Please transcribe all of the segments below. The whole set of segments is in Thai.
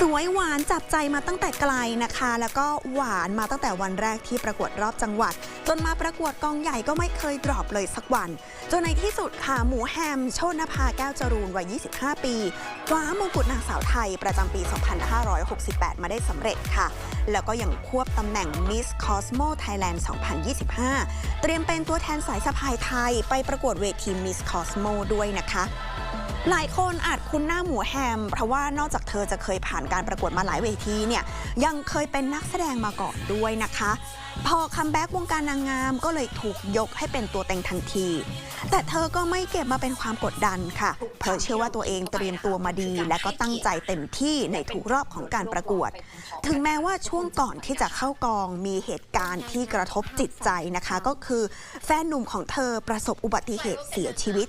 สวยหวานจับใจมาตั้งแต่ไกลนะคะ แล้วก็หวานมาตั้งแต่วันแรกที่ประกวดรอบจังหวัด จนมาประกวดกองใหญ่ก็ไม่เคยดรอปเลยสักวัน จนในที่สุดค่ะ หมูแฮม โชนภาแก้วจรูนวัย 25 ปีคว้ามงกุฎนางสาวไทยประจำปี 2568 มาได้สำเร็จค่ะ แล้วก็ยังควบตำแหน่ง Miss Cosmo Thailand 2025 เตรียมเป็นตัวแทนสายสะพายไทยไปประกวดเวที Miss Cosmo ด้วยนะคะ หลายคนอาจคุ้นหน้าหมูแฮม เพราะว่านอกจากเธอจะเคยผ่านการประกวดมาหลายเวทีเนี่ยยังเคยเป็นนักแสดงมาก่อนด้วยนะคะ พอคัมแบ็กวงการนางงามก็เลยถูกยกให้เป็นตัวเต็งทันที แต่เธอก็ไม่เก็บมาเป็นความกดดันค่ะเพราะเชื่อว่าตัวเองเตรียมตัวมาดี และก็ตั้งใจเต็มที่ในทุกรอบของการประกวด ถึงแม้ว่าช่วงก่อนที่จะเข้ากองมีเหตุการณ์ที่กระทบจิตใจนะคะ ก็คือแฟนหนุ่มของเธอประสบอุบัติเหตุเสียชีวิต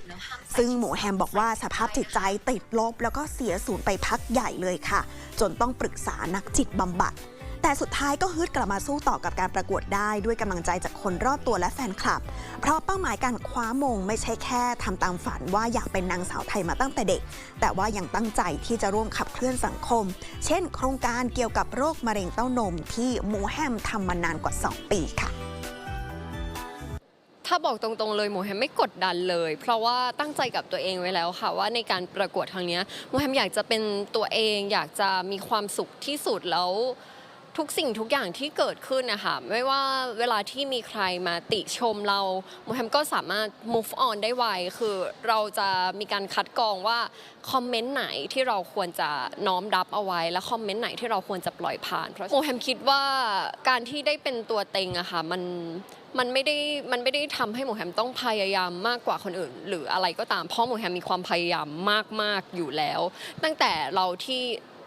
ซึ่งหมูแฮมบอกว่าสภาพจิตใจติดลบ แล้วก็เสียสูญไปพักใหญ่เลยค่ะ จนต้องปรึกษานักจิตบำบัด แต่สุดท้ายก็ฮึดกลับมาสู้ต่อกับการประกวดได้ด้วยกำลังใจจากคนรอบตัวและแฟนคลับ เพราะเป้าหมายการคว้ามงไม่ใช่แค่ทำตามฝันว่าอยากเป็นนางสาวไทยมาตั้งแต่เด็ก แต่ว่ายังตั้งใจที่จะร่วมขับเคลื่อนสังคม เช่น โครงการเกี่ยวกับโรคมะเร็งเต้านมที่หมูแฮมทำมานานกว่า 2 ปีค่ะ ถ้าบอกตรงๆเลยหมูแฮมไม่กดดันเลย เพราะว่าตั้งใจกับตัวเองไว้แล้วค่ะ ว่าในการประกวดครั้งนี้ยหมูแฮมอยากจะเป็นตัวเอง อยากจะมีความสุขที่สุดแล้วทุกสิ่งทุกอย่างที่เกิดขึ้นนะคะไม่ว่าเวลาที่มีใครมาติชมเราหมูแฮมก็สามารถ move on ได้ไวคือเราจะมีการคัดกรองว่าคอมเมนต์ไหนที่เราควรจะน้อมรับเอาไว้ และคอมเมนต์ไหนที่เราควรจะปล่อยผ่านเพราะหมูแฮมคิดว่าการที่ได้เป็นตัวเต็งอะค่ะมัน มันไม่ได้มันไม่ได้ทำให้หมูแฮมต้องพยายามมากกว่าคนอื่น หรืออะไรก็ตามเพราะหมูแฮมมีความพยายามมากๆอยู่แล้ว ตั้งแต่เราที่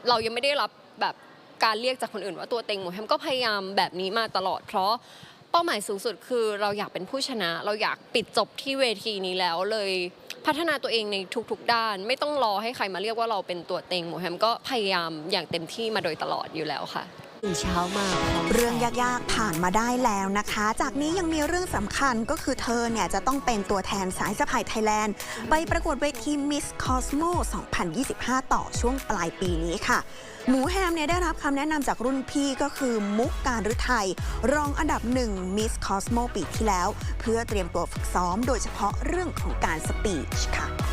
เรายังไม่ได้รับแบบการเรียกจากคนอื่น ว่าตัวเต็งหมูแฮมก็พยายามแบบนี้มาตลอด เพราะเป้าหมายสูงสุดคือเราอยากเป็นผู้ชนะ เราอยากปิดจบที่เวทีนี้แล้วเลยพัฒนาตัวเองในทุกๆ ด้าน ไม่ต้องรอให้ใครมาเรียกว่าเราเป็นตัวเต็งหมูแฮมก็พยายามอย่างเต็มที่มาโดยตลอดอยู่แล้วค่ะ ตื่นเช้ามาเรื่องยากๆผ่านมาได้แล้วนะคะ จากนี้ยังมีเรื่องสำคัญก็คือเธอเนี่ยจะต้องเป็นตัวแทนสายสะพายไทยแลนด์ ไปประกวดเวที Miss Cosmo 2025 ต่อช่วงปลายปีนี้ค่ะ หมูแฮมเนี่ยได้รับคำแนะนำจากรุ่นพี่ก็คือมุกการฤทัยรองอันดับหนึ่ง Miss Cosmo ปีที่แล้ว เพื่อเตรียมตัวฝึกซ้อมโดยเฉพาะเรื่องของการสปีชค่ะ